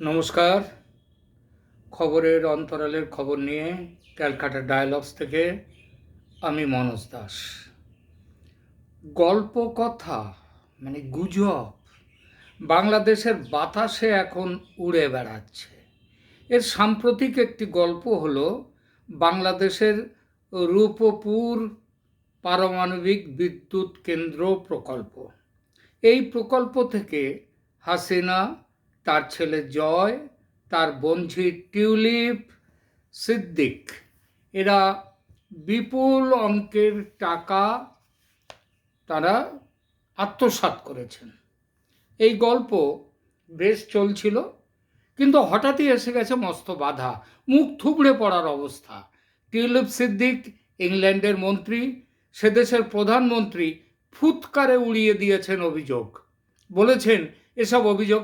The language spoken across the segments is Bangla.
নমস্কার। খবরের অন্তরালের খবর নিয়ে ক্যালকাটা ডায়ালগস থেকে আমি মনোজ দাস। গল্প কথা মানে গুজব, বাংলাদেশের বাতাসে এখন উড়ে বেড়াচ্ছে। এর সাম্প্রতিক একটি গল্প হলো বাংলাদেশের রূপপুর পারমাণবিক বিদ্যুৎ কেন্দ্র প্রকল্প। এই প্রকল্প থেকে হাসিনা তার ছেলে জয়, তার বন্ধু টিউলিপ সিদ্দিক। এরা বিপুল অঙ্কের টাকা তারা আত্মসাৎ করেছেন। এই গল্প বেশ চলছিল, কিন্তু হঠাৎই এসে গেছে মস্ত বাধা, মুখ থুবড়ে পড়ার অবস্থা। টিউলিপ সিদ্দিক, ইংল্যান্ডের মন্ত্রী, সে দেশের প্রধানমন্ত্রী, ফুৎকারে উড়িয়ে দিয়েছেন অভিযোগ। বলেছেন, এসব অভিযোগ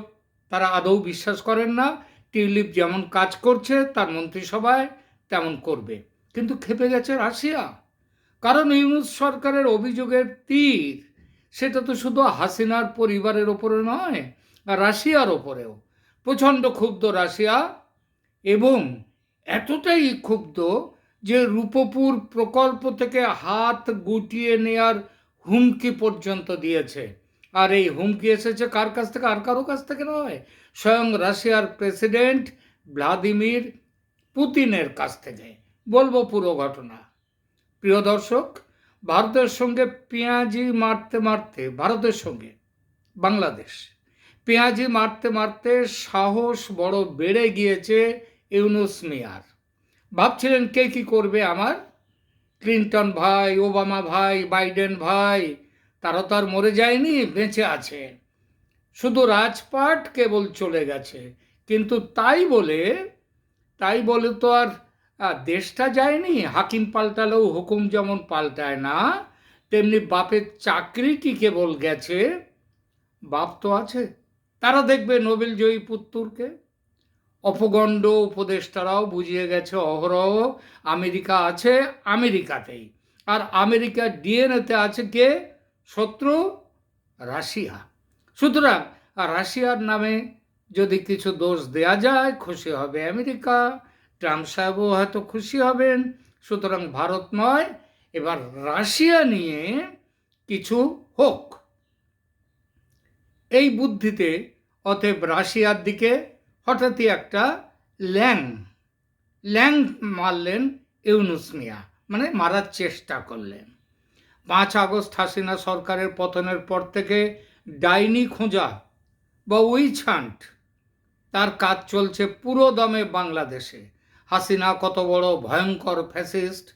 তারা আদৌ বিশ্বাস করেন না। টিউলিপ যেমন কাজ করছে, তার মন্ত্রিসভায় তেমন করবে। কিন্তু খেপে গেছে রাশিয়া। কারণ ইউনুস সরকারের অভিযোগের তীর, সেটা তো শুধু হাসিনার পরিবারের ওপরে নয়, রাশিয়ার ওপরেও। প্রচণ্ড ক্ষুব্ধ রাশিয়া এবং এতটাই ক্ষুব্ধ যে রূপপুর প্রকল্প থেকে হাত গুটিয়ে নেয়ার হুমকি পর্যন্ত দিয়েছে। আর এই হুমকি এসেছে কার কাছ থেকে? আর কারও কাছ থেকে নয়। স্বয়ং রাশিয়ার প্রেসিডেন্ট ভ্লাদিমির পুতিনের কাছ থেকে। বলব পুরো ঘটনা। প্রিয় দর্শক, ভারতের সঙ্গে পেঁয়াজি মারতে মারতে, ভারতের সঙ্গে বাংলাদেশ, পেঁয়াজি মারতে মারতে সাহস বড় বেড়ে গিয়েছে ইউনুস মিয়ার। ভাবছিলেন কে কি করবে আমার? ক্লিন্টন ভাই, ওবামা ভাই, বাইডেন ভাই তারা তো আর মরে যায়নি, বেঁচে আছে। শুধু রাজপাট কেবল চলে গেছে। কিন্তু তাই বলে তাই বলে তো আর দেশটা যায়নি, হাকিম পাল্টালেও হুকুম যেমন পাল্টায় না, তেমনি বাপের চাকরিটি কেবল গেছে, বাপ তো আছে। তারা দেখবে নোবেল জয়ী পুত্তুরকে। অপগণ্ড উপদেষ্টারাও বুঝিয়ে গেছে, অহরহ, আমেরিকা আছে আমেরিকাতেই। আর আমেরিকার ডিএনএতে আছে কে? শত্রু রাশিয়া। সুতরাং রাশিয়ার নামে যদি কিছু দোষ দেয়া যায়, খুশি হবে আমেরিকা, ট্রাম্প সাহেবও হয়তো খুশি হবেন। সুতরাং ভারত নয়, এবার রাশিয়া নিয়ে কিছু হোক। এই বুদ্ধিতে অতএব রাশিয়ার দিকে হঠাৎই একটা ল্যাং ল্যাং মারলেন ইউনুসমিয়া মানে মারার চেষ্টা করলেন। পাঁচ আগস্ট হাসিনা সরকারের পতনের পর থেকে ডাইনি খোঁজা বা উইচ হান্ট তার কাজ চলছে পুরো দমে বাংলাদেশে। হাসিনা কত বড় ভয়ঙ্কর ফ্যাসিস্ট,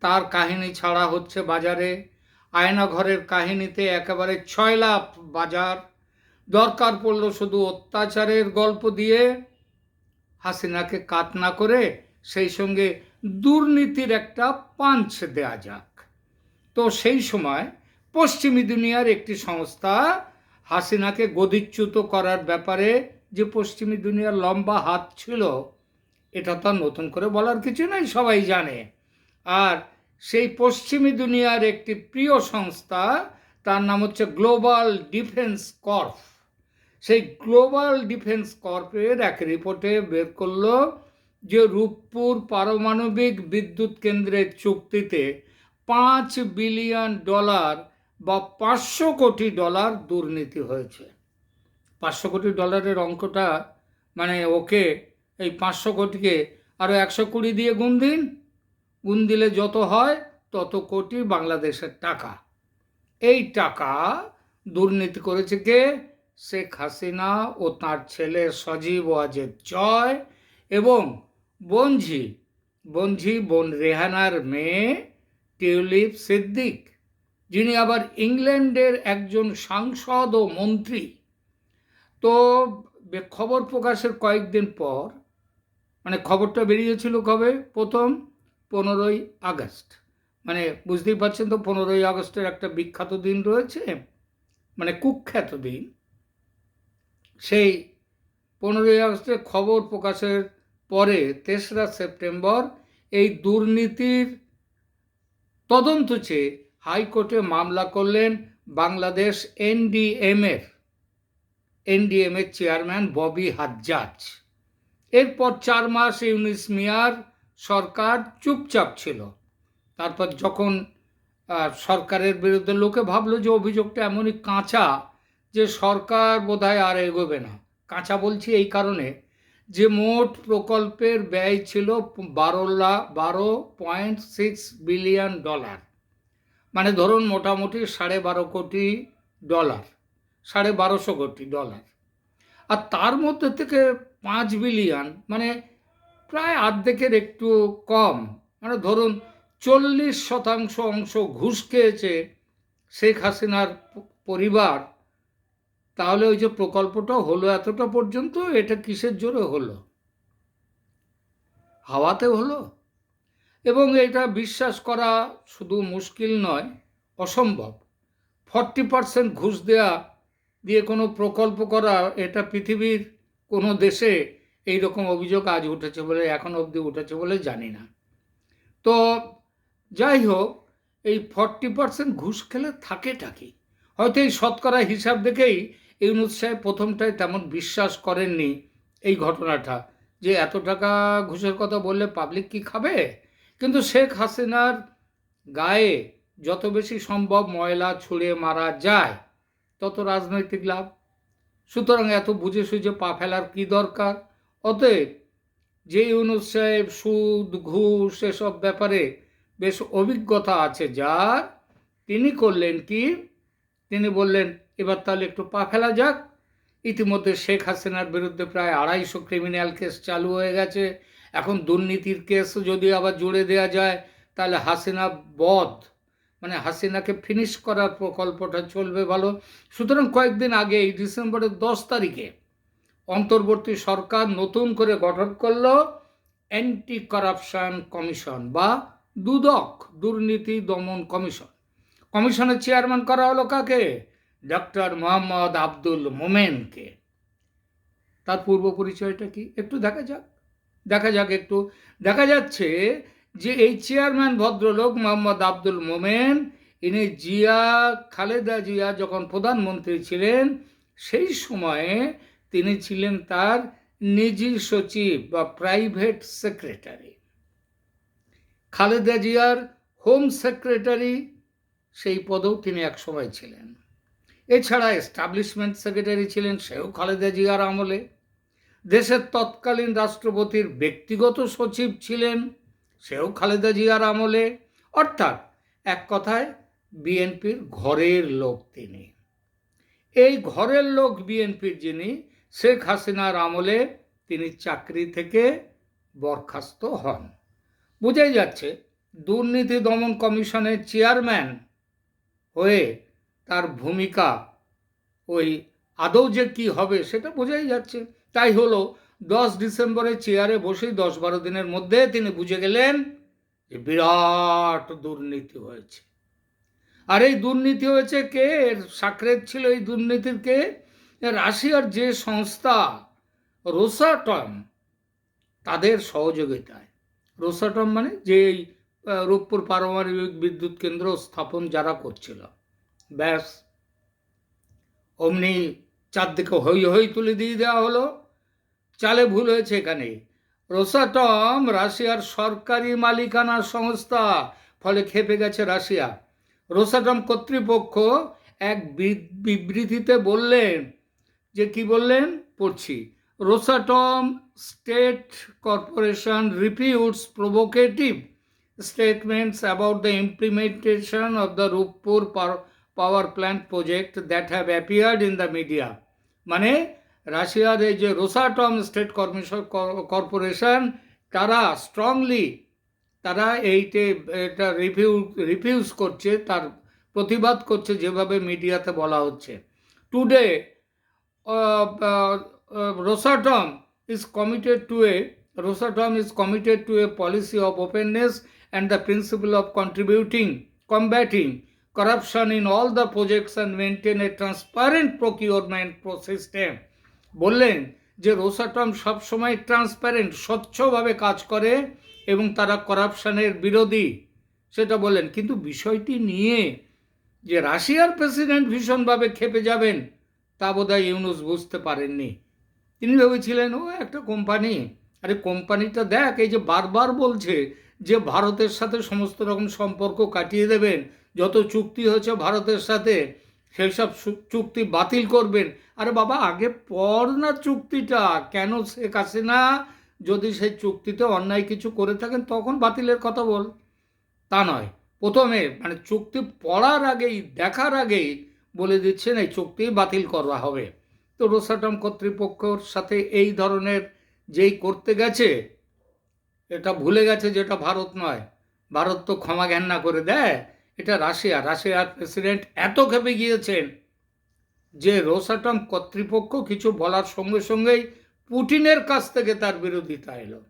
তার কাহিনী ছাড়া হচ্ছে বাজারে। আয়নাঘরের কাহিনীতে একেবারে ছয় লাভ বাজার। দরকার পড়ল শুধু অত্যাচারের গল্প দিয়ে। হাসিনাকে কাত না করে সেই সঙ্গে দুর্নীতির একটা পাঞ্চ দেয়া যাক। তো সেই সময় পশ্চিমী দুনিয়ার একটি সংস্থা হাসিনাকে গদিচ্যুত করার ব্যাপারে যে পশ্চিমী দুনিয়ার লম্বা হাত ছিল, এটা তো নতুন করে বলার কিছু নাই, সবাই জানে। আর সেই পশ্চিমী দুনিয়ার একটি প্রিয় সংস্থা, তার নাম হচ্ছে গ্লোবাল ডিফেন্স কর্প সেই গ্লোবাল ডিফেন্স কর্পের এক রিপোর্টে বের করল যে রূপপুর পারমাণবিক বিদ্যুৎ কেন্দ্রের চুক্তিতে পাঁচ বিলিয়ন ডলার বা পাঁচশো কোটি ডলার দুর্নীতি হয়েছে। পাঁচশো কোটি ডলারের অঙ্কটা মানে ওকে এই পাঁচশো কোটিকে আরও একশো কুড়ি দিয়ে গুণ দিন। গুণ দিলে যত হয় তত কোটি বাংলাদেশের টাকা। এই টাকা দুর্নীতি করেছে কে? শেখ হাসিনা ও তার ছেলে সজীব ওয়াজেদ জয় এবং বঞ্ঝি বঞ্ঝি বোন রেহানার মেয়ে টিউলিপ সিদ্দিক, যিনি আবার ইংল্যান্ডের একজন সাংসদ ও মন্ত্রী। তো খবর প্রকাশের কয়েকদিন পর মানে খবরটা বেরিয়েছিল কবে? প্রথম পনেরোই আগস্ট। মানে বুঝতেই পারছেন তো, পনেরোই আগস্টের একটা বিখ্যাত দিন রয়েছে মানে কুখ্যাত দিন। সেই পনেরোই আগস্টের খবর প্রকাশের পরে তেসরা সেপ্টেম্বর এই দুর্নীতির তদন্ত চেয়ে হাইকোর্টে মামলা করলেন বাংলাদেশ এনডিএমের এনডিএম এর চেয়ারম্যান ববি হাজ্জাজ। এরপর চার মাস ইউনিস মিয়ার সরকার চুপচাপ ছিল। তারপর যখন সরকারের বিরুদ্ধে লোকে ভাবলো যে অভিযোগটা এমনই কাঁচা যে সরকার বোধহয় আর এগোবে না। কাঁচা বলছি এই কারণে যে মোট প্রকল্পের ব্যয় ছিল বারো লাখ বারো পয়েন্ট সিক্স বিলিয়ন ডলার মানে ধরুন মোটামুটি সাড়ে বারো কোটি ডলার সাড়ে বারোশো কোটি ডলার আর তার মধ্যে থেকে পাঁচ বিলিয়ন মানে প্রায় অর্ধেকের একটু কম। মানে ধরুন চল্লিশ শতাংশ অংশ ঘুষ খেয়েছে শেখ হাসিনার পরিবার। তাহলে ওই যে প্রকল্পটা হলো এতটা পর্যন্ত? এটা কিসের জোরে হলো? হাওয়াতে হলো? এবং এটা বিশ্বাস করা শুধু মুশকিল নয়, অসম্ভব। ফর্টি পার্সেন্ট ঘুষ দেয়া দিয়ে কোনো প্রকল্প করা এটা পৃথিবীর কোনো দেশে এই রকম অভিযোগ আজ উঠেছে বলে, এখন অবধি উঠেছে বলে জানি না। তো যাই হোক, এই ফর্টি পার্সেন্ট ঘুষ খেলে থাকেটা কি? হয়তো এই শতকরা হিসাব দেখেই ইউনুস সাহেব প্রথমটায় তেমন বিশ্বাস করেননি এই ঘটনাটা যে এত টাকা ঘুষের কথা বললে পাবলিক কি খাবে? কিন্তু শেখ হাসিনার গায়ে যত বেশি সম্ভব ময়লা ছুঁড়ে মারা যায়, তত রাজনৈতিক লাভ। সুতরাং এত বুঝে সুঝে পা ফেলার কী দরকার? অতএব যে ইউনুস সাহেব সুদ, ঘুষ এসব ব্যাপারে বেশ অভিজ্ঞতা আছে, যার তিনি করলেন কি? তিনি বললেন এবার তাহলে একটু পা ফেলা যাক। ইতিমধ্যে শেখ হাসিনার বিরুদ্ধে প্রায় আড়াইশো ক্রিমিনাল কেস চালু হয়ে গেছে। এখন দুর্নীতির কেস যদি আবার জুড়ে দেওয়া যায়, তাহলে হাসিনা বধ। মানে হাসিনাকে ফিনিশ করার প্রকল্পটা চলবে ভালো। সুতরাং কয়েকদিন আগে, এই ডিসেম্বরের দশ তারিখে অন্তর্বর্তী সরকার নতুন করে গঠন করল অ্যান্টি করাপশন কমিশন বা দুদক দুর্নীতি দমন কমিশন। কমিশনের চেয়ারম্যান করা হলো কাকে? ডক্টর মোহাম্মদ আব্দুল মোমেনকে। তার পূর্ব পরিচয়টা কি? একটু দেখা যাক। দেখা যাক একটু। দেখা যাচ্ছে যে এই চেয়ারম্যান ভদ্রলোক মোহাম্মদ আব্দুল মোমেন, ইনি জিয়া, খালেদা জিয়া যখন প্রধানমন্ত্রী ছিলেন, সেই সময়ে তিনি ছিলেন তার নিজি সচিব বা প্রাইভেট সেক্রেটারি। খালেদা জিয়ার হোম সেক্রেটারি সেই পদেও তিনি একসময় ছিলেন। এছাড়া এস্টাবলিশমেন্ট সেক্রেটারি ছিলেন সেও খালেদা জিয়ার আমলে। দেশের তৎকালীন রাষ্ট্রপতির ব্যক্তিগত সচিব ছিলেন সেও খালেদা জিয়ার আমলে। অর্থাৎ এক কথায় বিএনপির ঘরের লোক তিনি। এই ঘরের লোক বিএনপির যিনি, শেখ হাসিনার আমলে তিনি চাকরি থেকে বরখাস্ত হন। বোঝাই যাচ্ছে, দুর্নীতি দমন কমিশনের চেয়ারম্যান হয়ে তার ভূমিকা ওই আদৌ যে কি হবে সেটা বোঝাই যাচ্ছে। তাই হলো দশ ডিসেম্বরে চেয়ারে বসেই দশ বারো দিনের মধ্যে তিনি বুঝে গেলেন যে বিরাট দুর্নীতি হয়েছে। আর এই দুর্নীতি হয়েছে কে? এর সাকরেত ছিল এই দুর্নীতির কে? রাশিয়ার যে সংস্থা রোসাটম, তাদের সহযোগিতায়। রোসাটম মানে যে রূপপুর পারমাণবিক বিদ্যুৎ কেন্দ্র স্থাপন যারা করছিল। ব্যাস। অমনি চারদিকে হই হই তুলে দিয়ে দেওয়া হলো। চালে ভুল হয়েছে এখানে। রোসাটম রাশিয়ার সরকারি মালিকানার সংস্থা, ফলে খেপে গেছে রাশিয়া। রোসাটম কর্তৃপক্ষ এক বিবৃতিতে বললেন, যে কি বললেন? পড়ছি। Rosatom state corporation refutes provocative statements about the implementation of the Rupur power plant project that have appeared in the media মানে রাশিয়ার এই যে রোসাটম স্টেট কর্মেশন কর্পোরেশন, তারা স্ট্রংলি তারা এইটে এটা রিভিউ রিফিউজ করছে, তার প্রতিবাদ করছে যেভাবে মিডিয়াতে বলা হচ্ছে। Today Rosatom is committed to a Rosatom is committed to a policy of openness and the principle of contributing combating corruption in all the projects and maintain a transparent procurement system. বললেন যে রোসাটম সবসময় ট্রান্সপারেন্ট স্বচ্ছভাবে কাজ করে এবং তারা করাপশনের বিরোধী সেটা বললেন, কিন্তু বিষয়টি নিয়ে যে রাশিয়ার প্রেসিডেন্ট ভীষণভাবে খেপে যাবেন, তা বোধহয় ইউনুস বুঝতে পারেননি তিনি ভেবেছিলেন, ও, একটা কোম্পানি আরে কোম্পানিটা দেখ, এই যে বারবার বলছে যে ভারতের সাথে সমস্ত রকম সম্পর্ক কাটিয়ে দেবেন যত চুক্তি হয়েছে ভারতের সাথে, সেই সব চুক্তি বাতিল করবেন। আরে বাবা, আগে পর না চুক্তিটা? কেন শেখ হাসিনা যদি সেই চুক্তিতে অন্যায় কিছু করে থাকেন, তখন বাতিলের কথা বল। তা নয়। প্রথমে মানে চুক্তি পড়ার আগেই, দেখার আগেই বলে দিচ্ছেন, এই চুক্তি বাতিল করা হবে। তো রোসাটম কর্তৃপক্ষর সাথে এই ধরনের যেই করতে গেছে, এটা ভুলে গেছে যেটা ভারত নয়। ভারত তো ক্ষমা ঘেন্না করে দেয়। এটা রাশিয়া। রাশিয়ার প্রেসিডেন্ট এত খেপে গিয়েছেন যে রোসাটম কর্তৃপক্ষ কিছু বলার সঙ্গে সঙ্গেই পুটিনের কাছ থেকে তার বিরোধিতা এলো।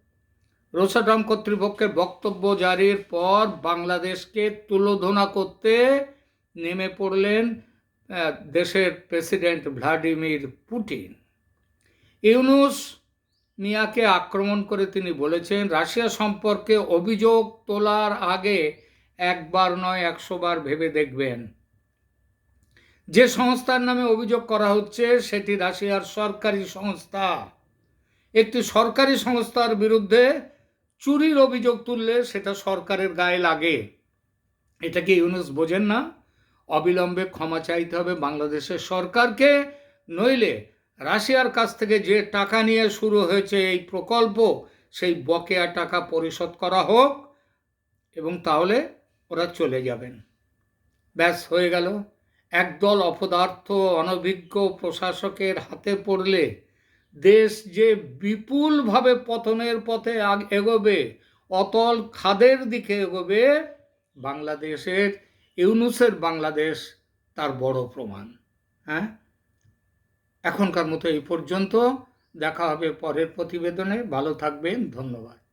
রোসাটম কর্তৃপক্ষের বক্তব্য জারির পর বাংলাদেশকে তুলোধনা করতে নেমে পড়লেন দেশের প্রেসিডেন্ট ভ্লাদিমির পুটিন। ইউনুস মিয়াকে আক্রমণ করে তিনি বলেছেন, রাশিয়া সম্পর্কে অভিযোগ তোলার আগে একবার নয় একশো বার ভেবে দেখবেন। যে সংস্থার নামে অভিযোগ করা হচ্ছে, সেটি রাশিয়ার সরকারি সংস্থা। একটি সরকারি সংস্থার বিরুদ্ধে চুরির অভিযোগ তুললে সেটা সরকারের গায়ে লাগে। এটা কি ইউনুস বোঝেন না? অবিলম্বে ক্ষমা চাইতে হবে বাংলাদেশের সরকারকে, নইলে রাশিয়ার কাছ থেকে যে টাকা নিয়ে শুরু হয়েছে এই প্রকল্প, সেই বকেয়া টাকা পরিশোধ করা হোক, এবং তাহলে ওরা চলে যাবেন। ব্যাস, হয়ে গেল। একদল অপদার্থ, অনভিজ্ঞ প্রশাসকের হাতে পড়লে দেশ যে বিপুলভাবে পতনের পথে এগোবে, অতল খাদের দিকে এগোবে, বাংলাদেশের, ইউনুসের বাংলাদেশ তার বড় প্রমাণ। হ্যাঁ? এখনকার মতো এই পর্যন্ত। দেখা হবে পরের প্রতিবেদনে। ভালো থাকবেন। ধন্যবাদ।